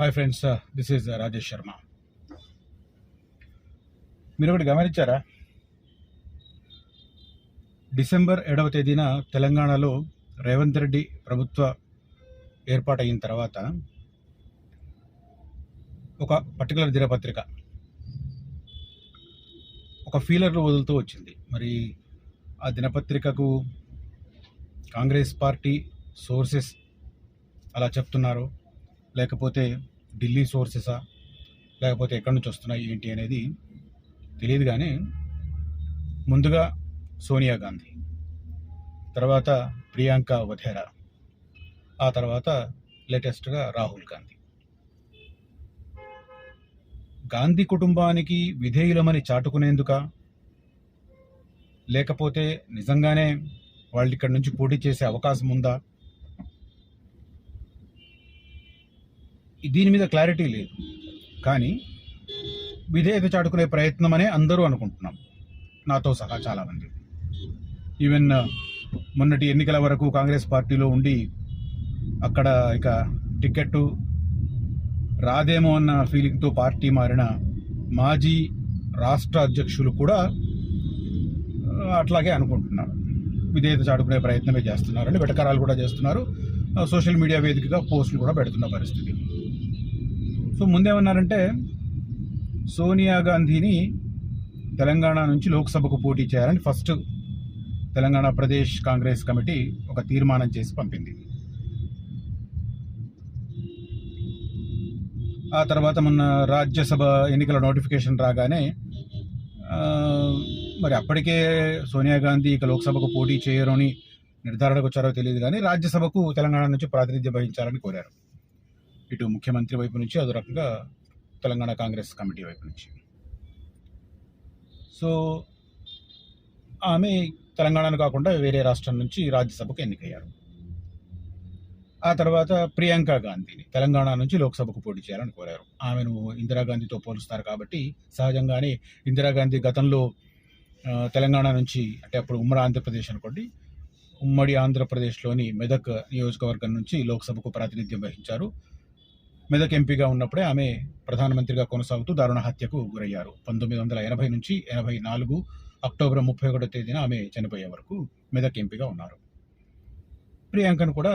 Hi friends this is Rajesh Sharma మీరు ఒకటి గమనించారా? డిసెంబర్ ఏడవ తేదీన తెలంగాణలో రేవంత్ రెడ్డి ప్రభుత్వ ఏర్పాటైన తర్వాత ఒక పర్టికులర్ దినపత్రిక ఒక ఫీలర్లు వదులుతూ వచ్చింది. మరి ఆ దినపత్రికకు కాంగ్రెస్ పార్టీ సోర్సెస్ అలా చెప్తున్నారు. లేకపోతే ఢిల్లీ సోర్సెసా లేకపోతే ఎక్కడి నుంచి వస్తున్నాయి ఏంటి అనేది తెలియదు కానీ ముందుగా సోనియా గాంధీ తర్వాత ప్రియాంక వధేరా ఆ తర్వాత లేటెస్ట్గా రాహుల్ గాంధీ. గాంధీ కుటుంబానికి విధేయులమని చాటుకునేందుక? లేకపోతే నిజంగానే వాళ్ళు ఇక్కడి నుంచి పోటీ చేసే అవకాశం ఉందా దీని మీద క్లారిటీ లేదు. కానీ విధేయత చాటుకునే ప్రయత్నం అనే అందరూ అనుకుంటున్నాం. నాతో సహా చాలామంది. ఈవెన్ uh, మొన్నటి ఎన్నికల వరకు కాంగ్రెస్ పార్టీలో ఉండి అక్కడ ఇక టికెట్ రాదేమో అన్న ఫీలింగ్తో పార్టీ మారిన మాజీ రాష్ట్ర అధ్యక్షులు కూడా uh, అట్లాగే అనుకుంటున్నారు. విధేయత చాటుకునే ప్రయత్నమే చేస్తున్నారని వెటకరాలు కూడా చేస్తున్నారు. Uh, సోషల్ మీడియా వేదికగా పోస్టులు కూడా పెడుతున్న పరిస్థితి. సో ముందేమన్నారంటే సోనియా గాంధీని తెలంగాణ నుంచి లోక్సభకు పోటీ చేయాలని ఫస్ట్ తెలంగాణ ప్రదేశ్ కాంగ్రెస్ కమిటీ ఒక తీర్మానం చేసి పంపింది. ఆ తర్వాత మొన్న రాజ్యసభ ఎన్నికల నోటిఫికేషన్ రాగానే మరి అప్పటికే సోనియా గాంధీ ఇక లోక్సభకు పోటీ చేయరని నిర్ధారణకు వచ్చారో తెలియదు కానీ రాజ్యసభకు తెలంగాణ నుంచి ప్రాతినిధ్యం వహించాలని కోరారు. ఇటు ముఖ్యమంత్రి వైపు నుంచి అదో రకంగా తెలంగాణ కాంగ్రెస్ కమిటీ వైపు నుంచి. సో ఆమె తెలంగాణను కాకుండా వేరే రాష్ట్రం నుంచి రాజ్యసభకు ఎన్నికయ్యారు. ఆ తర్వాత ప్రియాంక గాంధీని తెలంగాణ నుంచి లోక్సభకు పోటీ చేయాలని కోరారు. ఆమెను ఇందిరాగాంధీతో పోలుస్తారు కాబట్టి సహజంగానే ఇందిరాగాంధీ గతంలో తెలంగాణ నుంచి అంటే అప్పుడు ఉమ్మడి ఆంధ్రప్రదేశ్ అనుకోండి ఉమ్మడి ఆంధ్రప్రదేశ్లోని మెదక్ నియోజకవర్గం నుంచి లోక్సభకు ప్రాతినిధ్యం వహించారు. మెదక్ ఎంపీగా ఉన్నప్పుడే ఆమె ప్రధానమంత్రిగా కొనసాగుతూ దారుణ హత్యకు గురయ్యారు. పంతొమ్మిది వందల ఎనభై నుంచి ఎనభై నాలుగు అక్టోబర్ ముప్పై ఒకటో తేదీన ఆమె చనిపోయే వరకు మెదక్ ఎంపీగా ఉన్నారు. ప్రియాంకను కూడా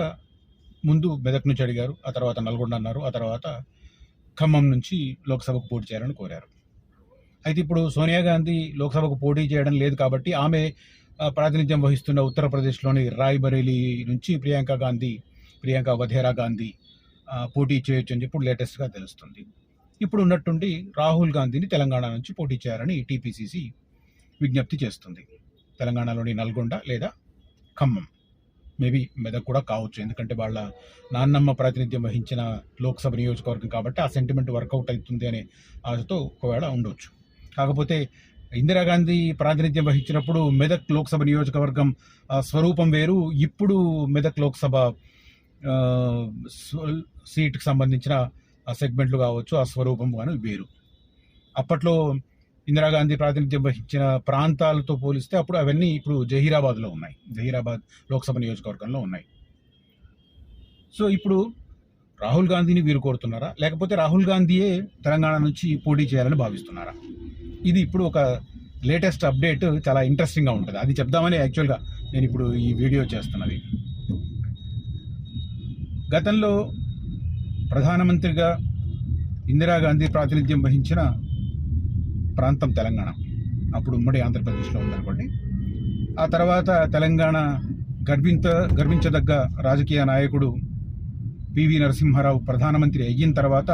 ముందు మెదక్ నుంచి అడిగారు ఆ తర్వాత నల్గొండ అన్నారు ఆ తర్వాత ఖమ్మం నుంచి లోక్సభకు పోటీ చేయాలని కోరారు. అయితే ఇప్పుడు సోనియా గాంధీ లోక్సభకు పోటీ చేయడం లేదు కాబట్టి ఆమె ప్రాతినిధ్యం వహిస్తున్న ఉత్తరప్రదేశ్లోని రాయ్బరేలీ నుంచి ప్రియాంక గాంధీ ప్రియాంక వధేరా గాంధీ పోటీ చేయొచ్చు అని చెప్పి లేటెస్ట్గా తెలుస్తుంది. ఇప్పుడు ఉన్నట్టుండి రాహుల్ గాంధీని తెలంగాణ నుంచి పోటీ చేయాలని టీపీసీసీ విజ్ఞప్తి చేస్తుంది. తెలంగాణలోని నల్గొండ లేదా ఖమ్మం. మేబీ మెదక్ కూడా కావచ్చు. ఎందుకంటే వాళ్ళ నాన్నమ్మ ప్రాతినిధ్యం వహించిన లోక్సభ నియోజకవర్గం కాబట్టి ఆ సెంటిమెంట్ వర్కౌట్ అవుతుంది అనే ఆశతో ఒకవేళ ఉండొచ్చు. కాకపోతే ఇందిరాగాంధీ ప్రాతినిధ్యం వహించినప్పుడు మెదక్ లోక్సభ నియోజకవర్గం స్వరూపం వేరు. ఇప్పుడు మెదక్ లోక్సభ సీట్కి సంబంధించిన ఆ సెగ్మెంట్లు కావచ్చు ఆ స్వరూపం కానీ వేరు. అప్పట్లో ఇందిరాగాంధీ ప్రాతినిధ్యం వహించిన ప్రాంతాలతో పోలిస్తే అప్పుడు అవన్నీ ఇప్పుడు జహీరాబాద్లో ఉన్నాయి. జహీరాబాద్ లోక్సభ నియోజకవర్గంలో ఉన్నాయి. సో ఇప్పుడు రాహుల్ గాంధీని వీరు కోరుతున్నారా? లేకపోతే రాహుల్ గాంధీయే తెలంగాణ నుంచి పోటీ చేయాలని భావిస్తున్నారా? ఇది ఇప్పుడు ఒక లేటెస్ట్ అప్డేట్ చాలా ఇంట్రెస్టింగ్గా ఉంటుంది. అది చెప్దామని యాక్చువల్గా నేను ఇప్పుడు ఈ వీడియో చేస్తున్నది. గతంలో ప్రధానమంత్రిగా ఇందిరాగాంధీ ప్రాతినిధ్యం వహించిన ప్రాంతం తెలంగాణ. అప్పుడు ఉమ్మడి ఆంధ్రప్రదేశ్లో ఉందనుకోండి. ఆ తర్వాత తెలంగాణ గర్వింత గర్వించదగ్గ రాజకీయ నాయకుడు పివి నరసింహారావు ప్రధానమంత్రి అయిన తర్వాత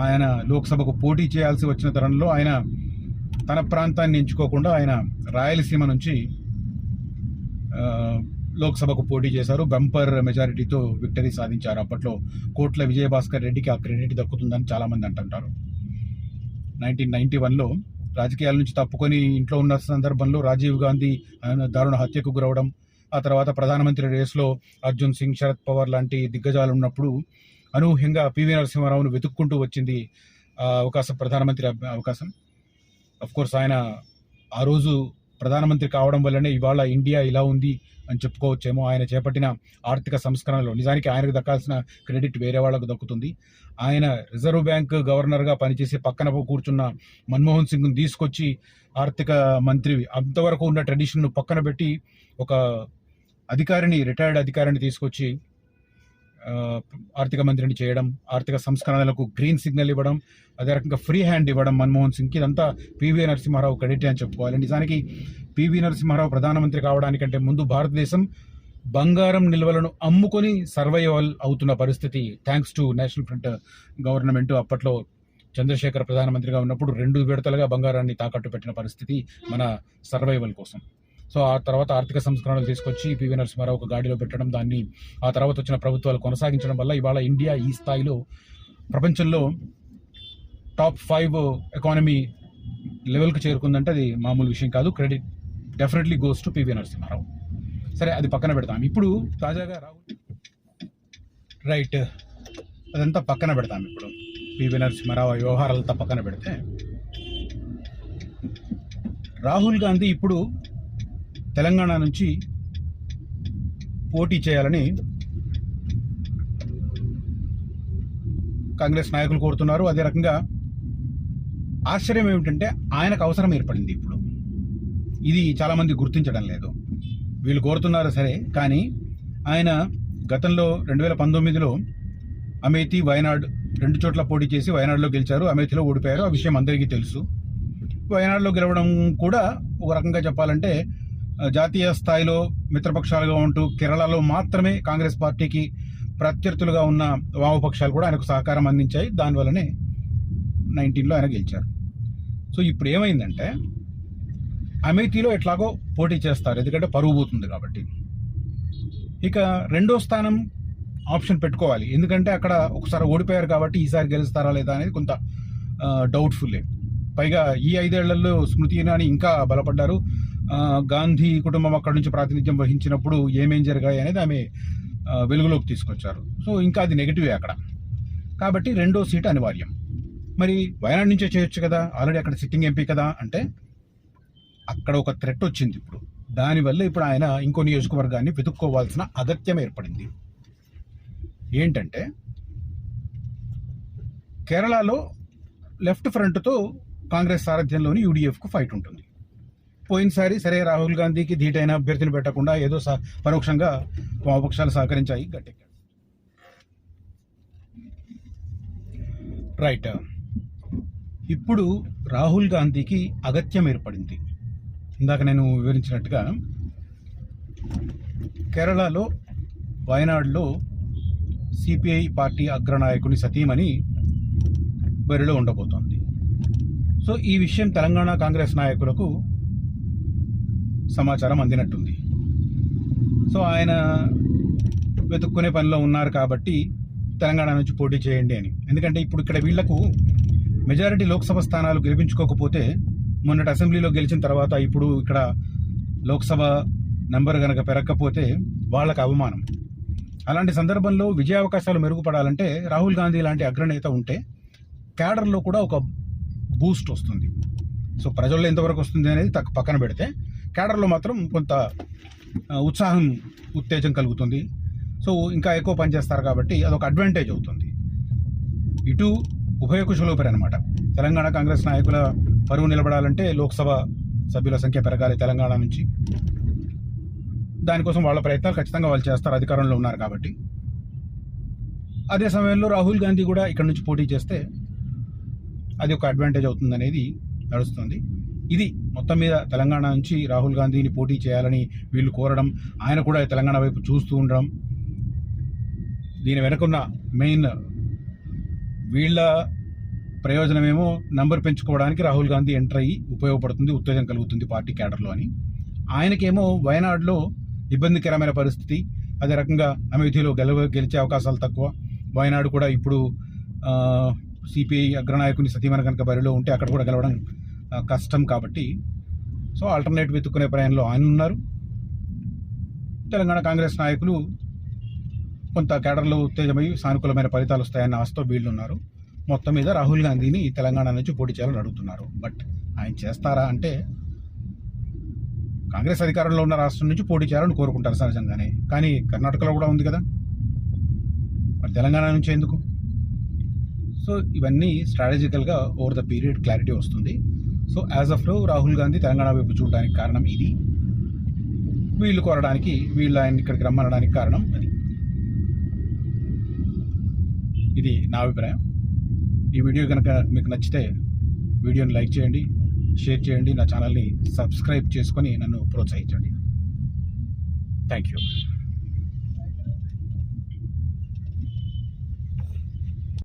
ఆయన లోక్సభకు పోటీ చేయాల్సి వచ్చిన తరుణంలో ఆయన తన ప్రాంతాన్ని ఎంచుకోకుండా ఆయన రాయలసీమ నుంచి లోక్సభకు పోటీ చేశారు. బంపర్ మెజారిటీతో విక్టరీ సాధించారు. అప్పట్లో కోట్ల విజయభాస్కర్ రెడ్డికి ఆ క్రెడిట్ దక్కుతుందని చాలామంది అంటుంటారు. నైన్టీన్ నైన్టీ వన్లో రాజకీయాల నుంచి తప్పుకొని ఇంట్లో ఉన్న సందర్భంలో రాజీవ్ గాంధీ దారుణ హత్యకు గురవడం ఆ తర్వాత ప్రధానమంత్రి రేసులో అర్జున్ సింగ్ శరద్ పవార్ లాంటి దిగ్గజాలు ఉన్నప్పుడు అనూహ్యంగా పివి నరసింహారావును వెతుక్కుంటూ వచ్చింది అవకాశం ప్రధానమంత్రి అవకాశం. అఫ్ కోర్స్ ఆయన ఆ రోజు ప్రధానమంత్రి కావడం వల్లనే ఇవాళ ఇండియా ఇలా ఉంది అని చెప్పుకోవచ్చేమో. ఆయన చేపట్టిన ఆర్థిక సంస్కరణలో నిజానికి ఆయనకు దక్కాల్సిన క్రెడిట్ వేరే వాళ్ళకు దక్కుతుంది. ఆయన రిజర్వ్ బ్యాంక్ గవర్నర్గా పనిచేసి పక్కన కూర్చున్న మన్మోహన్ సింగ్ను తీసుకొచ్చి ఆర్థిక మంత్రి అంతవరకు ఉన్న ట్రెడిషన్ను పక్కన పెట్టి ఒక అధికారిని రిటైర్డ్ అధికారిని తీసుకొచ్చి ఆర్థిక మంత్రిని చేయడం ఆర్థిక సంస్కరణలకు గ్రీన్ సిగ్నల్ ఇవ్వడం అదే రకంగా ఫ్రీ హ్యాండ్ ఇవ్వడం మన్మోహన్ సింగ్కి ఇదంతా పివి నరసింహారావు క్రెడిట్ అని చెప్పుకోవాలి. నిజానికి పివి నరసింహారావు ప్రధానమంత్రి కావడానికంటే ముందు భారతదేశం బంగారం నిల్వలను అమ్ముకొని సర్వైవల్ అవుతున్న పరిస్థితి. Thanks to national front government అప్పట్లో చంద్రశేఖర్ ప్రధానమంత్రిగా ఉన్నప్పుడు రెండు విడతలుగా బంగారాన్ని తాకట్టు పెట్టిన పరిస్థితి మన సర్వైవల్ కోసం. సో ఆ తర్వాత ఆర్థిక సంస్కరణలు తీసుకొచ్చి పివి నరసింహారావు ఒక గాడిలో పెట్టడం దాన్ని ఆ తర్వాత వచ్చిన ప్రభుత్వాలు కొనసాగించడం వల్ల ఇవాళ ఇండియా ఈ స్థాయిలో ప్రపంచంలో టాప్ ఫైవ్ ఎకానమీ లెవెల్కి చేరుకుందంటే అది మామూలు విషయం కాదు. Credit definitely goes to PV Narasimha Rao. సరే అది పక్కన పెడతాం. ఇప్పుడు తాజాగా రాహుల్ రైట్ అదంతా పక్కన పెడతాం ఇప్పుడు. పివి నరసింహారావు వ్యవహారాలంతా పక్కన పెడితే. రాహుల్ గాంధీ ఇప్పుడు తెలంగాణ నుంచి పోటీ చేయాలని కాంగ్రెస్ నాయకులు కోరుతున్నారు. అదే రకంగా ఆశ్చర్యం ఏమిటంటే ఆయనకు అవసరం ఏర్పడింది ఇప్పుడు. ఇది చాలామంది గుర్తించడం లేదు. వీళ్ళు కోరుతున్నారు సరే కానీ ఆయన గతంలో రెండు వేల పంతొమ్మిదిలో అమేతి వయనాడ్ రెండు చోట్ల పోటీ చేసి వయనాడులో గెలిచారు. అమేతిలో ఓడిపోయారు. ఆ విషయం అందరికీ తెలుసు. వయనాడులో గెలవడం కూడా ఒక రకంగా చెప్పాలంటే జాతీయ స్థాయిలో మిత్రపక్షాలుగా ఉంటూ కేరళలో మాత్రమే కాంగ్రెస్ పార్టీకి ప్రత్యర్థులుగా ఉన్న వామపక్షాలు కూడా ఆయనకు సహకారం అందించాయి. దానివల్లనే నైన్టీన్లో ఆయన గెలిచారు. సో ఇప్పుడు ఏమైందంటే అమేథీలో ఎట్లాగో పోటీ చేస్తారు. ఎందుకంటే పరువు పోతుంది కాబట్టి. ఇక రెండో స్థానం ఆప్షన్ పెట్టుకోవాలి. ఎందుకంటే అక్కడ ఒకసారి ఓడిపోయారు కాబట్టి ఈసారి గెలుస్తారా లేదా అనేది కొంత డౌట్ఫుల్లే పైగా ఈ ఐదేళ్ళలో స్మృతి ఇరానీ ఇంకా బలపడ్డారు. గాంధీ కుటుంబం అక్కడ నుంచి ప్రాతినిధ్యం వహించినప్పుడు ఏమేం జరిగాయి అనేది ఆమె వెలుగులోకి తీసుకొచ్చారు. సో ఇంకా అది నెగిటివే అక్కడ. కాబట్టి రెండో సీట్ అనివార్యం. మరి వయనాడ్ నుంచే చేయొచ్చు కదా? ఆల్రెడీ అక్కడ సిట్టింగ్ ఎంపీ కదా? అంటే అక్కడ ఒక థ్రెట్ వచ్చింది ఇప్పుడు. దానివల్ల ఇప్పుడు ఆయన ఇంకో నియోజకవర్గాన్ని వెతుక్కోవాల్సిన అగత్యం ఏర్పడింది. ఏంటంటే కేరళలో లెఫ్ట్ ఫ్రంట్తో కాంగ్రెస్ సారథ్యంలోని యూడీఎఫ్కు ఫైట్ ఉంటుంది. పోయినసారి సరే రాహుల్ గాంధీకి ధీటైన అభ్యర్థిని పెట్టకుండా ఏదో స- పరోక్షంగా వామపక్షాలు సహకరించాయి గట్టెక్కాడు. రైట్. ఇప్పుడు రాహుల్ గాంధీకి అగత్యం ఏర్పడింది. ఇందాక నేను వివరించినట్టుగా కేరళలో వయనాడులో సిపిఐ పార్టీ అగ్రనాయకుని సతీమణి బరిలో ఉండబోతోంది. సో ఈ విషయం తెలంగాణ కాంగ్రెస్ నాయకులకు సమాచారం అందినట్టుంది. సో ఆయన వెతుక్కునే పనిలో ఉన్నారు కాబట్టి తెలంగాణ నుంచి పోటీ చేయండి అని. ఎందుకంటే ఇప్పుడు ఇక్కడ వీళ్ళకు మెజారిటీ లోక్సభ స్థానాలు గెలిపించుకోకపోతే మొన్నటి అసెంబ్లీలో గెలిచిన తర్వాత ఇప్పుడు ఇక్కడ లోక్సభ నెంబర్ కనుక పెరగకపోతే వాళ్ళకు అవమానం. అలాంటి సందర్భంలో విజయ అవకాశాలు మెరుగుపడాలంటే రాహుల్ గాంధీ లాంటి అగ్రనేత ఉంటే క్యాడర్లో కూడా ఒక బూస్ట్ వస్తుంది. సో ప్రజల్లో ఎంతవరకు వస్తుంది అనేది తక్ పక్కన పెడితే కేడర్లో మాత్రం కొంత ఉత్సాహం ఉత్తేజం కలుగుతుంది. సో ఇంకా ఎక్కువ పనిచేస్తారు కాబట్టి అదొక అడ్వాంటేజ్ అవుతుంది. ఇటు ఉభయ కుశలోపరి అనమాట తెలంగాణ కాంగ్రెస్ నాయకుల పరువు నిలబడాలంటే లోక్సభ సభ్యుల సంఖ్య పెరగాలి తెలంగాణ నుంచి. దానికోసం వాళ్ళ ప్రయత్నాలు ఖచ్చితంగా వాళ్ళు చేస్తారు అధికారంలో ఉన్నారు కాబట్టి. అదే సమయంలో రాహుల్ గాంధీ కూడా ఇక్కడ నుంచి పోటీ చేస్తే అది ఒక అడ్వాంటేజ్ అవుతుందనేది నడుస్తుంది. ఇది మొత్తం మీద తెలంగాణ నుంచి రాహుల్ గాంధీని పోటీ చేయాలని వీళ్ళు కోరడం ఆయన కూడా తెలంగాణ వైపు చూస్తూ ఉండడం దీని వెనుకున్న మెయిన్ వీళ్ళ ప్రయోజనమేమో నంబర్ పెంచుకోవడానికి రాహుల్ గాంధీ ఎంటర్ అయ్యి ఉపయోగపడుతుంది ఉత్తేజం కలుగుతుంది పార్టీ క్యాడర్లో అని. ఆయనకేమో వయనాడులో ఇబ్బందికరమైన పరిస్థితి అదే రకంగా అమేథీలో గెలవ గెలిచే అవకాశాలు తక్కువ. వయనాడు కూడా ఇప్పుడు సిపిఐ అగ్రనాయకుని సతీమణ కనుక బరిలో ఉంటే అక్కడ కూడా గెలవడం కష్టం కాబట్టి. సో ఆల్టర్నేట్ వెతుక్కునే ప్రయాణంలో ఆయన ఉన్నారు. తెలంగాణ కాంగ్రెస్ నాయకులు కొంత కేడర్లు ఉత్తేజమై సానుకూలమైన ఫలితాలు వస్తాయన్న ఆశతో వీళ్ళు ఉన్నారు. మొత్తం మీద రాహుల్ గాంధీని తెలంగాణ నుంచి పోటీ చేయాలని అడుగుతున్నారు. బట్ ఆయన చేస్తారా అంటే కాంగ్రెస్ అధికారంలో ఉన్న రాష్ట్రం నుంచి పోటీ చేయాలని కోరుకుంటారు సహజంగానే. కానీ కర్ణాటకలో కూడా ఉంది కదా. మరి తెలంగాణ నుంచి ఎందుకు? సో ఇవన్నీ స్ట్రాటజికల్గా ఓవర్ ద పీరియడ్ క్లారిటీ వస్తుంది. So as of now Rahul Gandhi Telangana వైపు చూడడానికి కారణం ఇది. వీళ్ళు కోరడానికి వీళ్ళు ఆయన ఇక్కడికి రమ్మనడానికి కారణం అది. ఇది నా అభిప్రాయం. ఈ వీడియో కనుక మీకు నచ్చితే వీడియోని లైక్ చేయండి షేర్ చేయండి నా ఛానల్ని సబ్స్క్రైబ్ చేసుకొని నన్ను ప్రోత్సహించండి. Thank you